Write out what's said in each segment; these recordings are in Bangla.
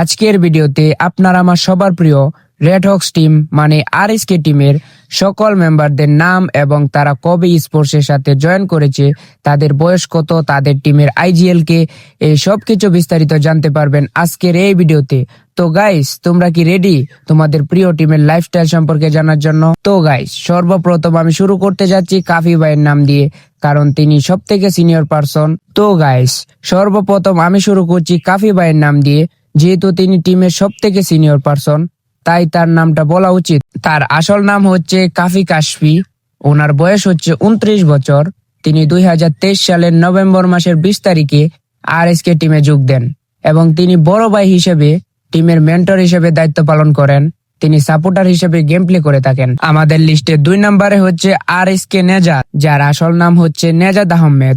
আজকের ভিডিওতে আপনার আমার সবার প্রিয় রেড হক্স টিম মানে আর কে টিমের সকল মেম্বারদের নাম এবং তারা কবে স্পোর্টসের সাথে জয়েন করেছে, তাদের বয়স কত, তাদের টিমের আইজিএল কে, এই সব কিছু বিস্তারিত জানতে পারবেন আজকের এই ভিডিওতে। তো গাইস তোমরা কি রেডি তোমাদের প্রিয় টিমের লাইফস্টাইল সম্পর্কে জানার জন্য? তো গাইস সর্বপ্রথম আমি শুরু করতে যাচ্ছি কাফি ভাইয়ের নাম দিয়ে, কারণ তিনি সব থেকে সিনিয়র পারসন তো গাইস সর্বপ্রথম আমি শুরু করছি কাফি ভাইয়ের নাম দিয়ে। যেহেতু তিনি টিমের সব থেকে সিনিয়র পারসন, তাই তার নামটা বলা উচিত। তার আসল নাম হচ্ছে কাফি কাশফি। ওনার বয়স হচ্ছে উনত্রিশ বছর। তিনি দুই হাজার তেইশ সালের নভেম্বর মাসের বিশ তারিখে আর এস কে টিমে যোগ দেন এবং তিনি বড় ভাই হিসেবে টিমের মেন্টর হিসেবে দায়িত্ব পালন করেন। তিনি সাপোর্টার হিসেবে গেম প্লে করে থাকেন। আমাদের লিস্টে দুই নম্বরে হচ্ছে আর এস কে নেজা যার আসল নাম হচ্ছে নেজাদ আহমেদ।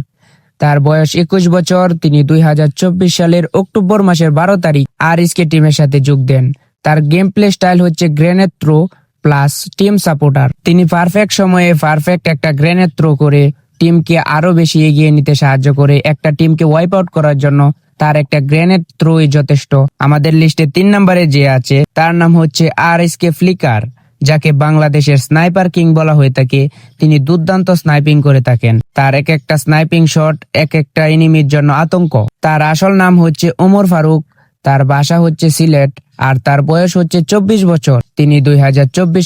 তার বয়স একুশ বছর, তিনি দুই হাজার চব্বিশ সালের অক্টোবর মাসের বারো তারিখ আর কে টিমের সাথে যোগ দেন। তার গেম প্লে স্টাইল হচ্ছে grenade throw plus team supporter তিনি পারফেক্ট সময়ে পারফেক্ট একটা গ্রেনেড থ্রো করে টিমকে আরও বেশি এগিয়ে নিতে সাহায্য করে। একটা টিমকে ওয়াইপ আউট করার জন্য তার একটা গ্রেনেড থ্রোই যথেষ্ট। আমাদের লিস্টে তিন নম্বরে যে আছে, তার নাম হচ্ছে আর ফ্লিকার যাকে বাংলাদেশের স্নাইপার কিং বলা হয়ে থাকে, তিনি দুর্দান্ত স্নাইপিং করে থাকেন। তার এক একটা স্নাইপিং শট এক একটা এনিমির জন্য আতঙ্ক। তার আসল নাম হচ্ছে ওমর ফারুক, তার বাসা হচ্ছে সিলেট। আর তার বয়স হচ্ছে চব্বিশ বছর। তিনি দুই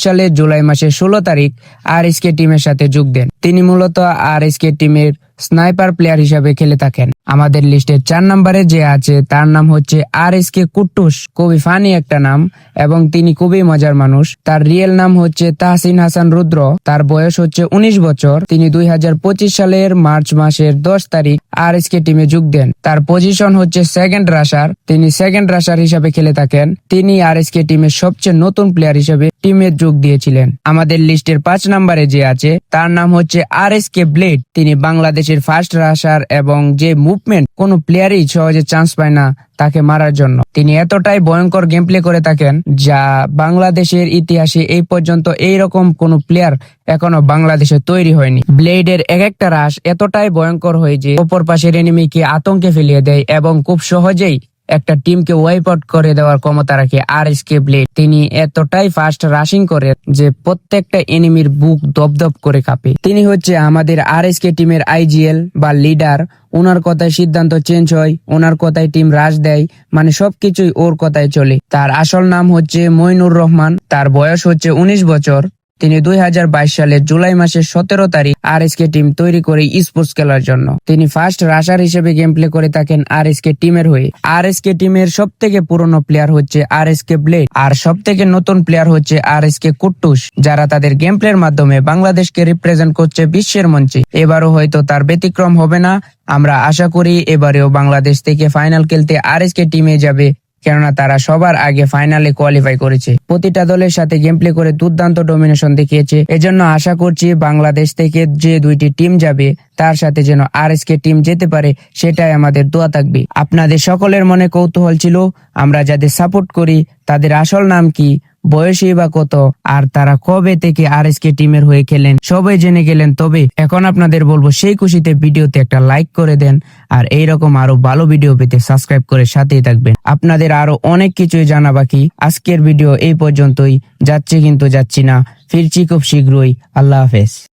সালের জুলাই মাসের ষোলো তারিখ আর এসকে টিমের সাথে যোগ দেন। তিনি মূলত আর এসকে টিমের স্নাইপার প্লেয়ার হিসাবে খেলে থাকেন। আমাদের লিস্টের চার নম্বরে যে আছে, তার নাম হচ্ছে আর এস কে কুট্টুস। খুবই ফানি একটা নাম এবং তিনি খুবই মজার মানুষ। তার রিয়েল নাম হচ্ছে তাহসিন হাসান রুদ্র। তার বয়স হচ্ছে উনিশ বছর। তিনি দুই হাজার পঁচিশ সালের মার্চ মাসের দশ তারিখ আর এস কে টিমে যোগ দেন। তার পজিশন হচ্ছে সেকেন্ড রাশার তিনি সেকেন্ড রাশার হিসাবে খেলে থাকেন। তিনি আর এস কে টিমের সবচেয়ে নতুন প্লেয়ার হিসেবে টিমে যোগ দিয়েছিলেন। আমাদের লিস্টের পাঁচ নম্বরে যে আছে, তার নাম হচ্ছে আর এস কে ব্লেড। তিনি বাংলাদেশের ফার্স্ট রাশার এবং যে মুভমেন্ট কোনো প্লেয়ারই সহজে চান্স পায় না তাকে মারার জন্য। তিনি এতটাই ভয়ঙ্কর গেম প্লে করে থাকেন যা বাংলাদেশের ইতিহাসে এই পর্যন্ত এই রকম কোনো প্লেয়ার এখনও বাংলাদেশে তৈরি হয়নি। ব্লেডের এক একটা রাশ এতটাই ভয়ঙ্কর হয়ে যে অপর পাশের এনিমিকে আতঙ্কে ফেলিয়ে দেয় এবং খুব সহজেই একটা টিমকে ওয়াইপ আউট করে দেওয়ার ক্ষমতা রাখে আর এস কে ব্লেড তিনি এতটাই ফাস্ট রাশিং করে যে প্রত্যেকটা এনিমির বুক দপদপ করে কাঁপে। তিনি হচ্ছে আমাদের আর এস কে টিমের আইজিএল বা লিডার। ওনার কথায় সিদ্ধান্ত চেঞ্জ হয়, ওনার কথায় টিম রাশ দেয় মানে সবকিছুই ওর কথায় চলে। তার আসল নাম হচ্ছে মইনুর রহমান, তার বয়স হচ্ছে উনিশ বছর। তিনি দুই হাজার বাইশ সালের জুলাই মাসের সতেরো তারিখ আর কে টিম তৈরি করে স্পোর্টস খেলার জন্য। তিনি ফার্স্ট রাশার হিসেবে গেম প্লে করে থাকেন আর কে টিমের হয়ে। আর কে টিমের সব থেকে পুরনো প্লেয়ার হচ্ছে আর কে ব্লেড আর সব থেকে নতুন প্লেয়ার হচ্ছে আর কে কুট্টুস, যারা তাদের গেম প্লের মাধ্যমে বাংলাদেশকে রিপ্রেজেন্ট করছে বিশ্বের মঞ্চে। এবারও হয়তো তার ব্যতিক্রম হবে না। আমরা আশা করি এবারেও বাংলাদেশ থেকে ফাইনাল খেলতে আর কে টিমে যাবে কেননা তারা সবার আগে ফাইনালে কোয়ালিফাই করেছে। প্রতিটা দলের সাথে গেম প্লে করে দুর্দান্ত ডোমিনেশন দেখিয়েছে। এজন্য আশা করছি বাংলাদেশ থেকে যে দুইটি টিম যাবে, তার সাথে যেন আর কে টিম যেতে পারে, সেটাই আমাদের দোয়া থাকবে। আপনাদের সকলের মনে কৌতূহল ছিল, আমরা যাদের সাপোর্ট করি, তাদের আসল নাম কি? বয়সী বা কত? আর তারা কবে থেকে আর এস কে টিমের হয়ে খেলেন? সবাই জেনে গেলেন, তবে এখন আপনাদের বলব সেই খুশিতে ভিডিওতে একটা লাইক করে দেন আর এইরকম আরও ভালো ভিডিও পেতে সাবস্ক্রাইব করে সাথেই থাকবেন। আপনাদের আরও অনেক কিছুই জানা বাকি। আজকের ভিডিও এই পর্যন্তই। যাচ্ছে কিন্তু যাচ্ছি না। ফিরছি খুব শীঘ্রই। আল্লাহ হাফেজ।